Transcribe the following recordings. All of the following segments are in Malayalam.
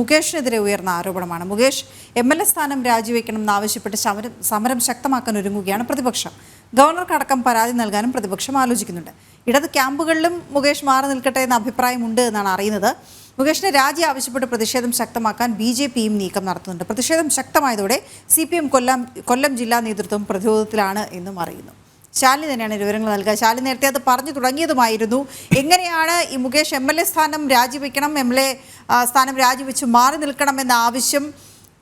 മുകേഷിനെതിരെ ഉയർന്ന ആരോപണമാണ്. മുകേഷ് എം എൽ എ സ്ഥാനം രാജിവെക്കണമെന്നാവശ്യപ്പെട്ട് സമരം സമരം ശക്തമാക്കാൻ ഒരുങ്ങുകയാണ് പ്രതിപക്ഷം. ഗവർണർക്കടക്കം പരാതി നൽകാനും പ്രതിപക്ഷം ആലോചിക്കുന്നുണ്ട്. ഇടത് ക്യാമ്പുകളിലും മുകേഷ് മാറി നിൽക്കട്ടെ എന്ന അഭിപ്രായമുണ്ട് എന്നാണ് അറിയുന്നത്. മുകേഷിനെ രാജി ആവശ്യപ്പെട്ട് പ്രതിഷേധം ശക്തമാക്കാൻ ബി ജെ പിയും നീക്കം നടത്തുന്നുണ്ട്. പ്രതിഷേധം ശക്തമായതോടെ C P M Kollam Kollam ജില്ലാ നേതൃത്വം പ്രതിരോധത്തിലാണ് എന്നും അറിയുന്നു. ശാലിനി തന്നെയാണ് വിവരങ്ങൾ നൽകുക. ശാലി നേരത്തെ അത് പറഞ്ഞു തുടങ്ങിയതുമായിരുന്നു. എങ്ങനെയാണ് ഈ മുകേഷ് എം എൽ എ സ്ഥാനം രാജിവെക്കണം എം എൽ എ സ്ഥാനം രാജിവെച്ച് മാറി നിൽക്കണം എന്ന ആവശ്യം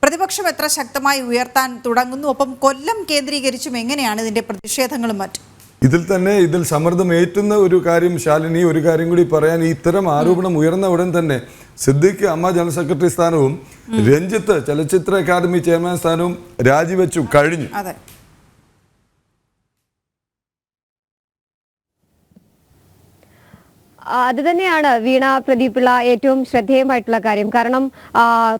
പ്രതിപക്ഷം എത്ര ശക്തമായി ഉയർത്താൻ തുടങ്ങുന്നു? ഒപ്പം കൊല്ലം കേന്ദ്രീകരിച്ചും എങ്ങനെയാണ് ഇതിന്റെ പ്രതിഷേധങ്ങളും മറ്റും? ഇതിൽ തന്നെ ഇതിൽ സമ്മർദ്ദം ഏറ്റുന്ന ഒരു കാര്യം ശാലിനി ഒരു കാര്യം കൂടി പറയാൻ ഈ ഇത്തരം ആരോപണം ഉയർന്ന ഉടൻ തന്നെ സിദ്ദിഖ് അമ്മ ജനറൽ സെക്രട്ടറി സ്ഥാനവും രഞ്ജിത്ത് ചലച്ചിത്ര അക്കാദമി ചെയർമാൻ സ്ഥാനവും രാജിവെച്ചു കഴിഞ്ഞു. അതെ തന്നെയാണ് വീണ പ്രദീപിള്ള ഏറ്റവും ശ്രദ്ധേയമായിട്ടുള്ള കാര്യം. കാരണം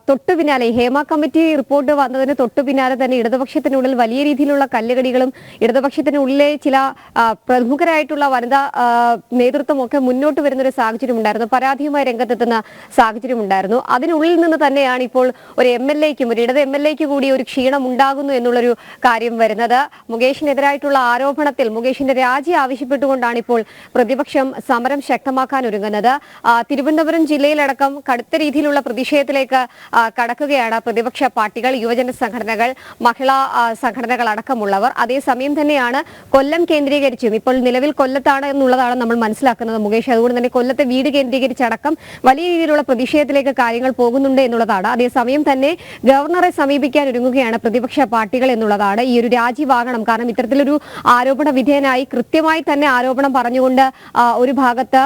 തൊട്ടു പിന്നാലെ ഹേമ കമ്മിറ്റി റിപ്പോർട്ട് വന്നതിന് തൊട്ടു പിന്നാലെ തന്നെ ഇടതുപക്ഷത്തിനുള്ളിൽ വലിയ രീതിയിലുള്ള കല്ലുകടികളും ഇടതുപക്ഷത്തിനുള്ളിലെ ചില പ്രമുഖരായിട്ടുള്ള വനിതാ നേതൃത്വമൊക്കെ മുന്നോട്ട് വരുന്ന ഒരു സാഹചര്യം ഉണ്ടായിരുന്നു. പരാതിയുമായി രംഗത്തെത്തുന്ന സാഹചര്യം ഉണ്ടായിരുന്നു. അതിനുള്ളിൽ നിന്ന് തന്നെയാണ് ഇപ്പോൾ ഒരു എം എൽ എക്കും ഒരു ഇടത് എം എൽ എക്ക് കൂടി ഒരു ക്ഷീണം ഉണ്ടാകുന്നു എന്നുള്ളൊരു കാര്യം വരുന്നത്. മുകേഷിനെതിരായിട്ടുള്ള ആരോപണത്തിൽ മുകേഷിന്റെ രാജി ആവശ്യപ്പെട്ടുകൊണ്ടാണ് ഇപ്പോൾ പ്രതിപക്ഷം സമരം ശക്തമാക്കാൻ ഒരുങ്ങുന്നത്. തിരുവനന്തപുരം ജില്ലയിലടക്കം കടുത്ത രീതിയിലുള്ള പ്രതിഷേധത്തിലേക്ക് കടക്കുകയാണ് പ്രതിപക്ഷ പാർട്ടികൾ യുവജന സംഘടനകൾ മഹിളാ സംഘടനകൾ അടക്കമുള്ളവർ. അതേസമയം തന്നെയാണ് കൊല്ലം കേന്ദ്രീകരിച്ചും. ഇപ്പോൾ നിലവിൽ കൊല്ലത്താണ് എന്നുള്ളതാണ് നമ്മൾ മനസ്സിലാക്കുന്നത് മുകേഷ്. അതുകൊണ്ട് തന്നെ കൊല്ലത്തെ വീട് കേന്ദ്രീകരിച്ചടക്കം വലിയ രീതിയിലുള്ള പ്രതിഷേധത്തിലേക്ക് കാര്യങ്ങൾ പോകുന്നുണ്ട് എന്നുള്ളതാണ്. അതേസമയം തന്നെ ഗവർണറെ സമീപിക്കാൻ ഒരുങ്ങുകയാണ് പ്രതിപക്ഷ പാർട്ടികൾ എന്നുള്ളതാണ് ഈ ഒരു രാജിവാകണം കാരണം ഇത്തരത്തിലൊരു ആരോപണ വിധേയനായി കൃത്യമായി തന്നെ ആരോപണം പറഞ്ഞുകൊണ്ട് ഒരു ഭാഗത്ത്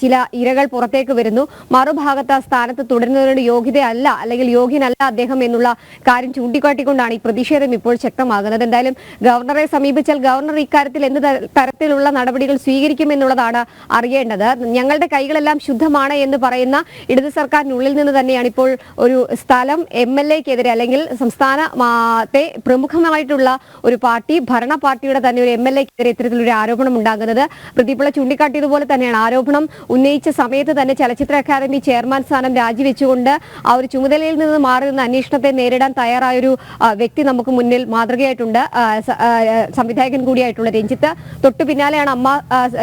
ചില ഇരകൾ പുറത്തേക്ക് വരുന്നു. മറുഭാഗത്ത് ആ സ്ഥാനത്ത് തുടരുന്നതിനുള്ള യോഗ്യതയല്ല അല്ലെങ്കിൽ യോഗ്യനല്ല അദ്ദേഹം എന്നുള്ള കാര്യം ചൂണ്ടിക്കാട്ടിക്കൊണ്ടാണ് ഈ പ്രതിഷേധം ഇപ്പോൾ ശക്തമാകുന്നത്. എന്തായാലും ഗവർണറെ സമീപിച്ചാൽ ഗവർണർ ഇക്കാര്യത്തിൽ എന്ത് തര- തരത്തിലുള്ള നടപടികൾ സ്വീകരിക്കുമെന്നുള്ളതാണ് അറിയേണ്ടത്. ഞങ്ങളുടെ കൈകളെല്ലാം ശുദ്ധമാണ് എന്ന് പറയുന്ന ഇടത് സർക്കാരിനുള്ളിൽ നിന്ന് തന്നെയാണ് ഇപ്പോൾ ഒരു സ്ഥലം എം എൽ എക്കെതിരെ അല്ലെങ്കിൽ സംസ്ഥാനത്തെ പ്രമുഖമായിട്ടുള്ള ഒരു പാർട്ടി ഭരണ പാർട്ടിയുടെ തന്നെ ഒരു എം എൽ എക്കെതിരെ ഇത്തരത്തിലൊരു ആരോപണം ഉണ്ടാകുന്നത് പ്രതിപിള്ള ചൂണ്ടിക്കാട്ടിയതുപോലെ തന്നെയാണ്. ആരോപണം ഉന്നയിച്ച സമയത്ത് തന്നെ ചലച്ചിത്ര അക്കാദമി ചെയർമാൻ സ്ഥാനം രാജിവെച്ചുകൊണ്ട് ആ ഒരു ചുമതലയിൽ നിന്ന് മാറി നിന്ന് അന്വേഷണത്തെ നേരിടാൻ തയ്യാറായൊരു വ്യക്തി നമുക്ക് മുന്നിൽ മാതൃകയായിട്ടുണ്ട്. സംവിധായകൻ കൂടിയായിട്ടുള്ള രഞ്ജിത്ത്. തൊട്ടു പിന്നാലെയാണ് അമ്മ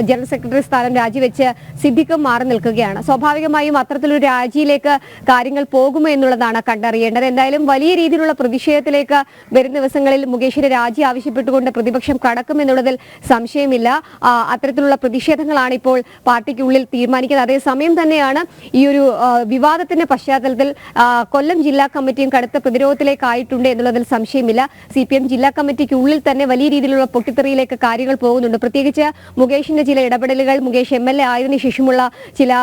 ജനറൽ സെക്രട്ടറി സ്ഥാനം രാജിവെച്ച് സിദ്ദിഖും മാറി നിൽക്കുകയാണ്. സ്വാഭാവികമായും അത്തരത്തിലൊരു രാജിയിലേക്ക് കാര്യങ്ങൾ പോകുമോ എന്നുള്ളതാണ് കണ്ടറിയേണ്ടത്. എന്തായാലും വലിയ രീതിയിലുള്ള പ്രതിഷേധത്തിലേക്ക് വരും ദിവസങ്ങളിൽ മുകേഷിന്റെ രാജി ആവശ്യപ്പെട്ടുകൊണ്ട് പ്രതിപക്ഷം കടക്കുമെന്നുള്ളതിൽ സംശയമില്ല. അത്തരത്തിലുള്ള പ്രതിഷേധങ്ങളാണ് ഇപ്പോൾ പാർട്ടിക്കുള്ളിൽ തീരുമാനിക്കുന്നത്. അതേസമയം തന്നെയാണ് ഈ ഒരു വിവാദത്തിന്റെ പശ്ചാത്തലത്തിൽ കൊല്ലം ജില്ലാ കമ്മിറ്റിയും കടുത്ത പ്രതിരോധത്തിലേക്കായിട്ടുണ്ട് എന്നുള്ളതിൽ സംശയമില്ല. സി പി എം ജില്ലാ കമ്മിറ്റിക്കുള്ളിൽ തന്നെ വലിയ രീതിയിലുള്ള പൊട്ടിത്തെറിയിലേക്ക് കാര്യങ്ങൾ പോകുന്നുണ്ട്. പ്രത്യേകിച്ച് മുകേഷിന്റെ ചില ഇടപെടലുകൾ മുകേഷ് എം എൽ എ ആയതിനു ശേഷമുള്ള ചില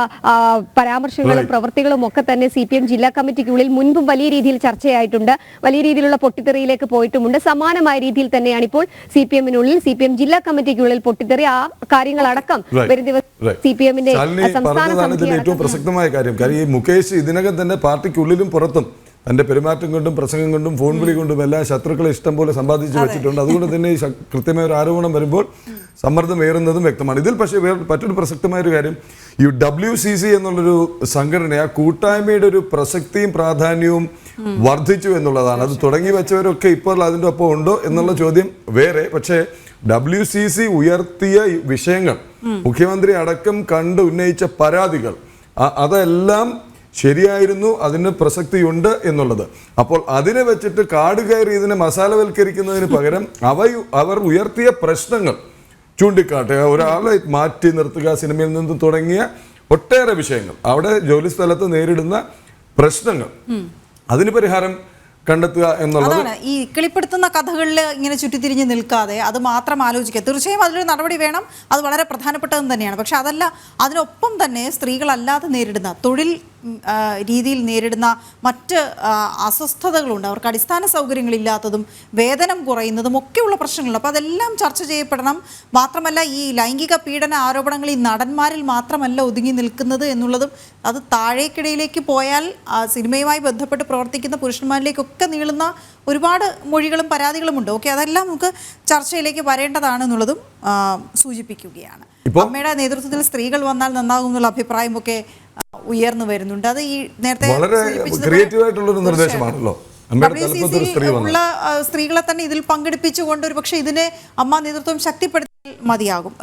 പരാമർശങ്ങളും പ്രവൃത്തികളും ഒക്കെ തന്നെ സി പി എം ജില്ലാ കമ്മിറ്റിക്കുള്ളിൽ മുൻപും വലിയ രീതിയിൽ ചർച്ചയായിട്ടുണ്ട്. വലിയ രീതിയിലുള്ള പൊട്ടിത്തെറിയിലേക്ക് പോയിട്ടുമുണ്ട്. സമാനമായ രീതിയിൽ തന്നെയാണ് ഇപ്പോൾ സി പി എമ്മിനുള്ളിൽ സി പി എം ജില്ലാ കമ്മിറ്റിക്കുള്ളിൽ പൊട്ടിത്തെറി ആ കാര്യങ്ങളടക്കം. വരും ദിവസം. സി പി എമ്മിന്റെ സംസ്ഥാന ഏറ്റവും പ്രസക്തമായ കാര്യം. കാര്യം ഈ മുകേഷ് ഇതിനകം തന്നെ പാർട്ടിക്കുള്ളിലും പുറത്തും തന്റെ പെരുമാറ്റം കൊണ്ടും പ്രസംഗം കൊണ്ടും ഫോൺ വിളി കൊണ്ടും എല്ലാ ശത്രുക്കളെ ഇഷ്ടം പോലെ സമ്പാദിച്ചു വെച്ചിട്ടുണ്ട്. അതുകൊണ്ട് തന്നെ ഈ കൃത്യമായ ഒരു ആരോപണം വരുമ്പോൾ സമ്മർദ്ദം ഏറുന്നതും വ്യക്തമാണ്. ഇതിൽ പക്ഷേ വേറെ മറ്റൊരു പ്രസക്തമായ ഒരു കാര്യം ഈ ഡബ്ല്യു സി സി എന്നുള്ളൊരു സംഘടന ആ കൂട്ടായ്മയുടെ ഒരു പ്രസക്തിയും പ്രാധാന്യവും വർദ്ധിച്ചു എന്നുള്ളതാണ്. അത് തുടങ്ങി വെച്ചവരൊക്കെ ഇപ്പോൾ അതിന്റെ ഒപ്പം ഉണ്ടോ എന്നുള്ള ചോദ്യം വേറെ. പക്ഷേ ഡബ്ല്യു സി സി ഉയർത്തിയ വിഷയങ്ങൾ മുഖ്യമന്ത്രി അടക്കം കണ്ട് ഉന്നയിച്ച പരാതികൾ. അതെല്ലാം ശരിയായിരുന്നു അതിന് പ്രസക്തിയുണ്ട് എന്നുള്ളത്. അപ്പോൾ അതിനെ വെച്ചിട്ട് കാട് കയറി ഇതിനെ മസാലവൽക്കരിക്കുന്നതിന് പകരം അവ അവർ ഉയർത്തിയ പ്രശ്നങ്ങൾ ചൂണ്ടിക്കാട്ടുക ഒരാളെ മാറ്റി നിർത്തുക സിനിമയിൽ നിന്ന് തുടങ്ങിയ ഒട്ടേറെ വിഷയങ്ങൾ. അവിടെ ജോലി സ്ഥലത്ത് നേരിടുന്ന പ്രശ്നങ്ങൾ. അതിന് പരിഹാരം കണ്ടെത്തുക എന്നുള്ളത് അതാണ്. ഈ കിളിപ്പെടുത്തുന്ന കഥകളിൽ ഇങ്ങനെ ചുറ്റിത്തിരിഞ്ഞ് നിൽക്കാതെ അത് മാത്രം ആലോചിക്കുക. തീർച്ചയായും അതിലൊരു നടപടി വേണം. അത് വളരെ പ്രധാനപ്പെട്ടതും തന്നെയാണ്. പക്ഷെ അതല്ല അതിനൊപ്പം തന്നെ സ്ത്രീകളല്ലാതെ നേരിടുന്ന തൊഴിൽ രീതിയിൽ നേരിടുന്ന മറ്റ് അസ്വസ്ഥതകളുണ്ട്. അവർക്ക് അടിസ്ഥാന സൗകര്യങ്ങളില്ലാത്തതും വേതനം കുറയുന്നതും ഒക്കെയുള്ള പ്രശ്നങ്ങളുണ്ട്. അപ്പോൾ അതെല്ലാം ചർച്ച ചെയ്യപ്പെടണം. മാത്രമല്ല ഈ ലൈംഗിക പീഡന ആരോപണങ്ങൾ ഈ നടന്മാരിൽ മാത്രമല്ല ഒതുങ്ങി നിൽക്കുന്നത് എന്നുള്ളതും അത് താഴേക്കിടയിലേക്ക് പോയാൽ സിനിമയുമായി ബന്ധപ്പെട്ട് പ്രവർത്തിക്കുന്ന പുരുഷന്മാരിലേക്കൊക്കെ നീളുന്ന ഒരുപാട് മൊഴികളും പരാതികളും ഉണ്ട്. ഓക്കെ അതെല്ലാം നമുക്ക് ചർച്ചയിലേക്ക് വരേണ്ടതാണെന്നുള്ളതും സൂചിപ്പിക്കുകയാണ്. അമ്മയുടെ നേതൃത്വത്തിൽ സ്ത്രീകൾ വന്നാൽ നന്നാകും എന്നുള്ള അഭിപ്രായമൊക്കെ ഉയർന്നു വരുന്നുണ്ട്. അത് ഈ നേരത്തെ വളരെ ക്രിയേറ്റീവ് ആയിട്ടുള്ളൊരു നിർദ്ദേശമാണല്ലോ. ഉള്ള സ്ത്രീകളെ തന്നെ ഇതിൽ പങ്കെടുപ്പിച്ചുകൊണ്ട് ഒരു പക്ഷേ ഇതിനെ അമ്മ നേതൃത്വം ശക്തിപ്പെടുത്തി മതിയാകും.